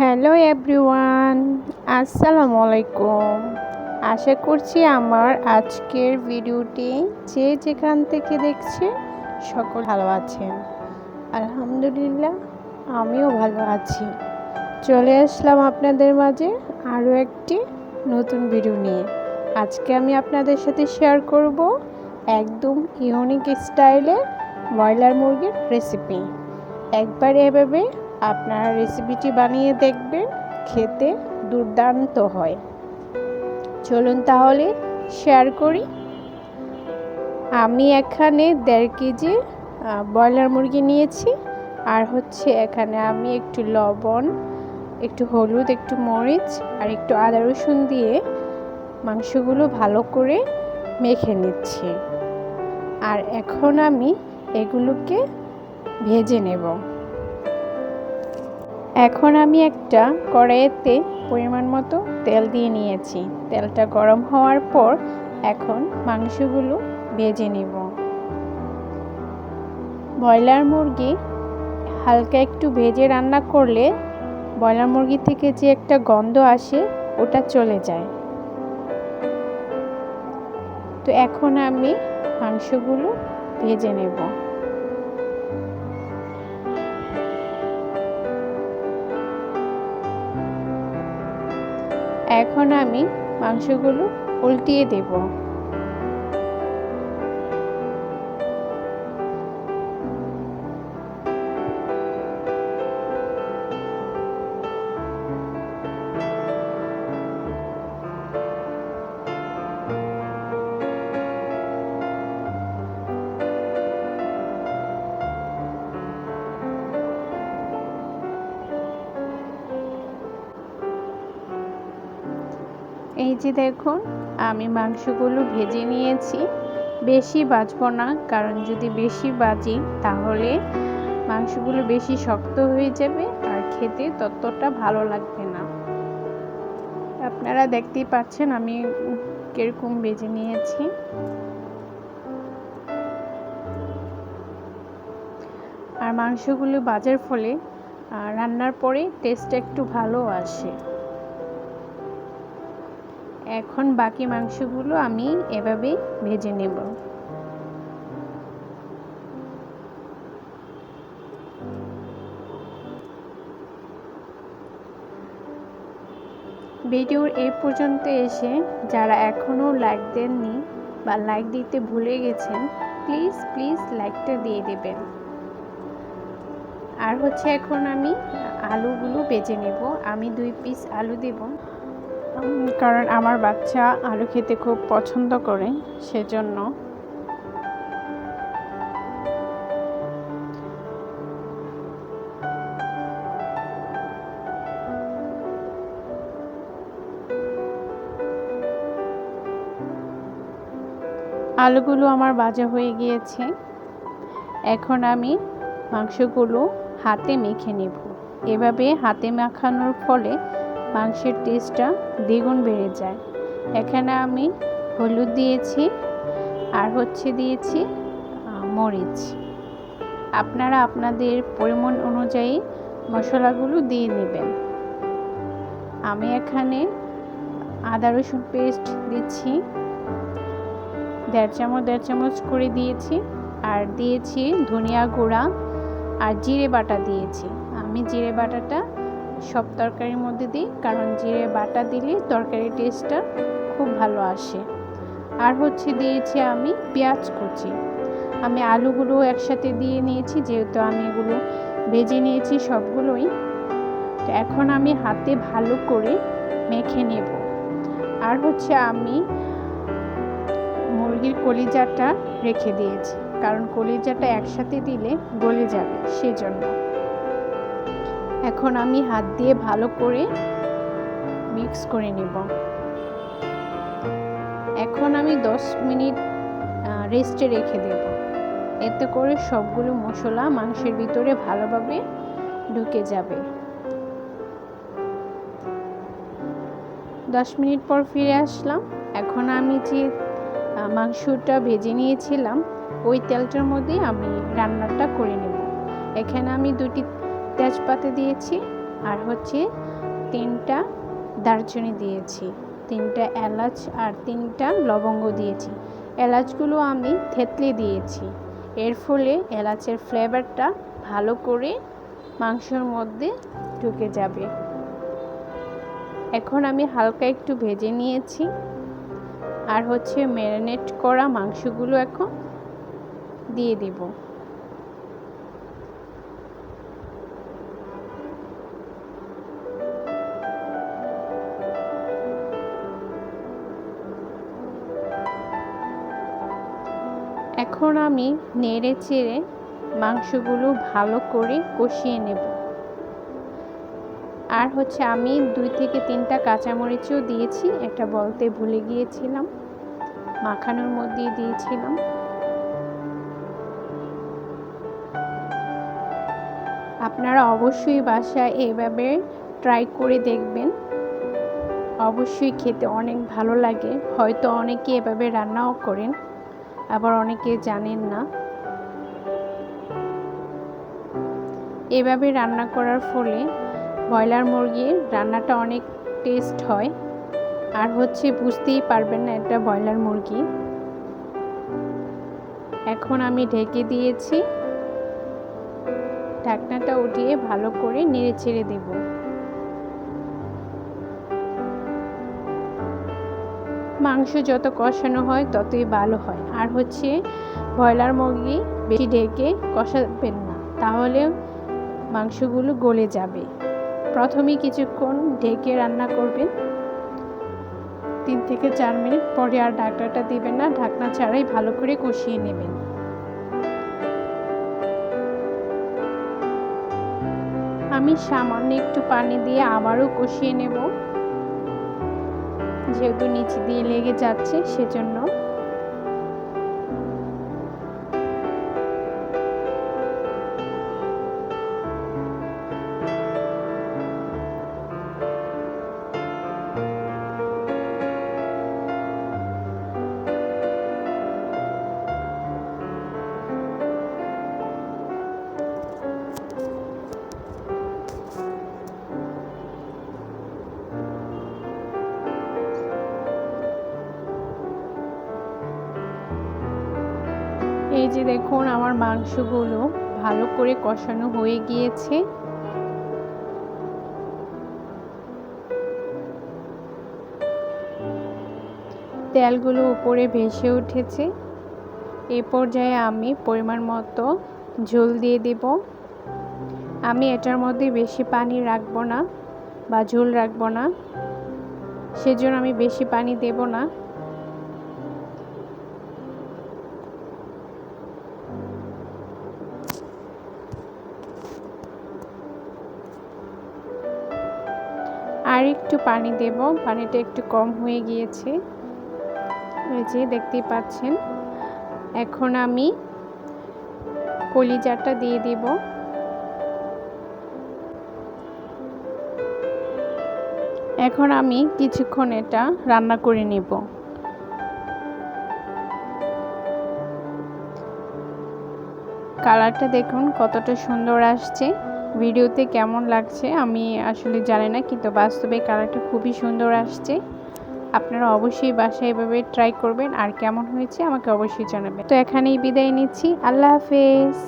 Hello everyone আসসালামু আলাইকুম আশা করছি আমার আজকের ভিডিওটি যে যেখান থেকে দেখছে সকল ভালো আছেন। আলহামদুলিল্লাহ, আমিও ভালো আছি। চলে আসলাম আপনাদের মাঝে আরও একটি নতুন ভিডিও নিয়ে। আজকে আমি আপনাদের সাথে শেয়ার করব একদম ইউনিক স্টাইলে ব্রয়লার মুরগির রেসিপি একবার এভাবে আপনারা রেসিপিটি বানিয়ে দেখবেন খেতে দুর্দান্ত হয়। চলুন তাহলে শেয়ার করি। আমি এখানে দেড় কেজি ব্রয়লার মুরগি নিয়েছি। আর হচ্ছে এখানে আমি একটু লবণ, একটু হলুদ, একটু মরিচ আর একটু আদা রসুন দিয়ে মাংসগুলো ভালো করে মেখে নিচ্ছি। আর এখন আমি এগুলোকে ভেজে নেব। এখন আমি একটা কড়াইতে পরিমাণ মতো তেল দিয়ে নিয়েছি। তেলটা গরম হওয়ার পর এখন মাংসগুলো ভেজে নেব। ব্রয়লার মুরগি হালকা একটু ভেজে রান্না করলে ব্রয়লার মুরগি থেকে যে একটা গন্ধ আসে, ওটা চলে যায়। তো এখন আমি মাংসগুলো ভেজে নেব। এখন আমি মাংসগুলো উল্টিয়ে দেব। এই যে দেখুন, আমি মাংসগুলো ভেজে নিয়েছি। বেশি বাজবো না, কারণ যদি বেশি বাজি, তাহলে মাংসগুলো বেশি শক্ত হয়ে যাবে আর খেতে ততটা ভালো লাগবে না। আপনারা দেখতেই পাচ্ছেন, আমি কীরকম বেজে নিয়েছি। আর মাংসগুলো বাজার ফলে রান্নার পরে টেস্ট একটু ভালো আসে। এখন বাকি মাংসগুলো আমি এভাবে ভেজে নেব। ভিডিওর এই পর্যন্ত এসে যারা এখনও লাইক দেননি বা লাইক দিতে ভুলে গেছেন, প্লিজ প্লিজ লাইকটা দিয়ে দেবেন। আর হচ্ছে এখন আমি আলুগুলো বেজে নেব। আমি দুই পিস আলু দেব। কারণ আমার বাচ্চা আলু খেতে খুব পছন্দ করে, সেজন্য। আলুগুলো আমার বাজা হয়ে গিয়েছে। এখন আমি মাংসগুলো হাতে মেখে নেব। এভাবে হাতে মাখানোর ফলে মাংসের টেস্টটা দ্বিগুণ বেড়ে যায়। এখানে আমি হলুদ দিয়েছি আর হচ্ছে দিয়েছি মরিচ। আপনারা আপনাদের পরিমাণ অনুযায়ী মশলাগুলো দিয়ে নেবেন। আমি এখানে আদা রসুন পেস্ট দিচ্ছি। দেড় চামচ দেড় চামচ করে দিয়েছি আর দিয়েছি ধনিয়া গুঁড়া আর জিরে বাটা দিয়েছি। আমি জিরে বাটাটা সব তরকারির মধ্যে দিই, কারণ জিরে বাটা দিলে তরকারির টেস্টটা খুব ভালো আসে। আর হচ্ছে দিয়েছি আমি পেঁয়াজ কুচি। আমি আলুগুলো একসাথে দিয়ে নিয়েছি, যেহেতু আমি এগুলো ভেজে নিয়েছি সবগুলোই। তো এখন আমি হাতে ভালো করে মেখে নেব। আর হচ্ছে আমি মুরগির কলিজাটা রেখে দিয়েছি, কারণ কলিজাটা একসাথে দিলে গলে যাবে, সেজন্য। এখন আমি হাত দিয়ে ভালো করে মিক্স করে নেব। এখন আমি 10 মিনিট রেস্টে রেখে দেব। এতে করে সবগুলো মশলা মাংসের ভিতরে ভালোভাবে ঢুকে যাবে। দশ মিনিট পর ফিরে আসলাম। এখন আমি যে মাংসটা ভেজে নিয়েছিলাম, ওই তেলটার মধ্যে আমি রান্নাটা করে নেব। এখানে আমি দুটি তেজপাতা দিয়েছি আর হচ্ছে তিনটা দারচিনি দিয়েছি, তিনটা এলাচ আর তিনটা লবঙ্গ দিয়েছি। এলাচগুলো আমি থেতলে দিয়েছি। এর ফলে এলাচের ফ্লেভারটা ভালো করে মাংসের মধ্যে ঢুকে যাবে। এখন আমি হালকা একটু ভেজে নিয়েছি আর হচ্ছে ম্যারিনেট করা মাংসগুলো এখন দিয়ে দেব। এখন আমি নেড়ে চেড়ে মাংসগুলো ভালো করে কষিয়ে নেব। আর হচ্ছে আমি দুই থেকে তিনটা কাঁচামরিচও দিয়েছি, একটা বলতে ভুলে গিয়েছিলাম, মাখানোর মধ্যে দিয়েছিলাম। আপনারা অবশ্যই বাসায় এইভাবে ট্রাই করে দেখবেন। অবশ্যই খেতে অনেক ভালো লাগে, হয়তো অনেকে এভাবে রান্নাও করেন। আবার অনেকে জানেন না। এভাবে রান্না করার ফলে ব্রয়লার মুরগির রান্নাটা অনেক টেস্ট হয়। আর হচ্ছে বুঝতেই পারবেন না এটা ব্রয়লার মুরগি। এখন আমি ঢেকে দিয়েছি। ঢাকনাটা উঠিয়ে ভালো করে নেড়ে ছেড়ে দেব। মাংস যত কষানো হয়, ততই ভালো হয়। আর হচ্ছে ব্রয়লার মুরগি বেশি ঢেকে কষাবেন না, তাহলে মাংসগুলো গলে যাবে। প্রথমে কিছুক্ষণ ঢেকে রান্না করবেন। তিন থেকে চার মিনিট পরে আর ঢাকনাটা দিবেন না, ঢাকনা ছাড়াই ভালো করে কষিয়ে নেবেন। আমি সামান্য একটু পানি দিয়ে আবারও কষিয়ে নেব। যেহেতু নিচে দিয়ে লেগে যাচ্ছে সেজন্য এই যে দেখুন, আমার মাংসগুলো ভালো করে কষানো হয়ে গিয়েছে। তেলগুলো উপরে ভেসে উঠেছে। এ পর্যায়ে আমি পরিমাণ মতো ঝোল দিয়ে দেব। আমি এটার মধ্যে বেশি পানি রাখব না বা ঝোল রাখব না। সেজন্য আমি বেশি পানি দেব না। আর একটু পানি দেব। পানিটা একটু কম হয়ে গিয়েছে। এই যে দেখতেই পাচ্ছেন। এখন আমি কলিজাটা দিয়ে দেব। এখন আমি কিছুক্ষণ এটা রান্না করে নেব। কালারটা দেখুন কতটা সুন্দর আসছে। ভিডিওতে কেমন লাগছে আমি আসলে জানি না, কিন্তু বাস্তবে কালারটা খুবই সুন্দর আসছে। আপনারা অবশ্যই বাসায় এভাবে ট্রাই করবেন, আর কেমন হয়েছে আমাকে অবশ্যই জানাবেন। তো এখানেই বিদায় নিচ্ছি, আল্লাহ হাফেজ।